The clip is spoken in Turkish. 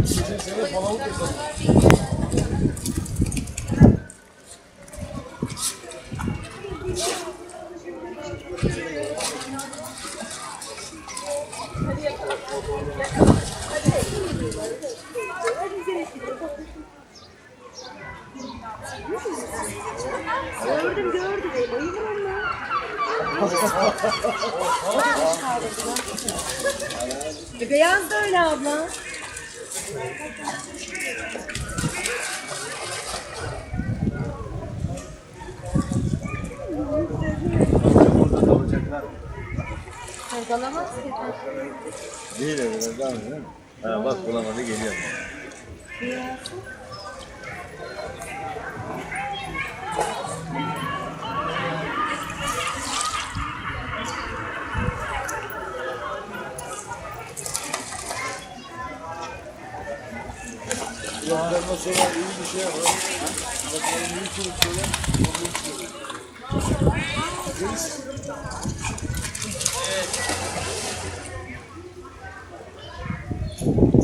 sene falan kızım. Gördüm gördüm. Bayılır E, Beyaz da öyle abla. Kalamaz ki. Değil öyle değil mi? Ha, bak bulamadı geliyor. Gönderme sonra iyi bir şey yapalım. Bakalım iyi çocuklar. Görüşürüz. Evet.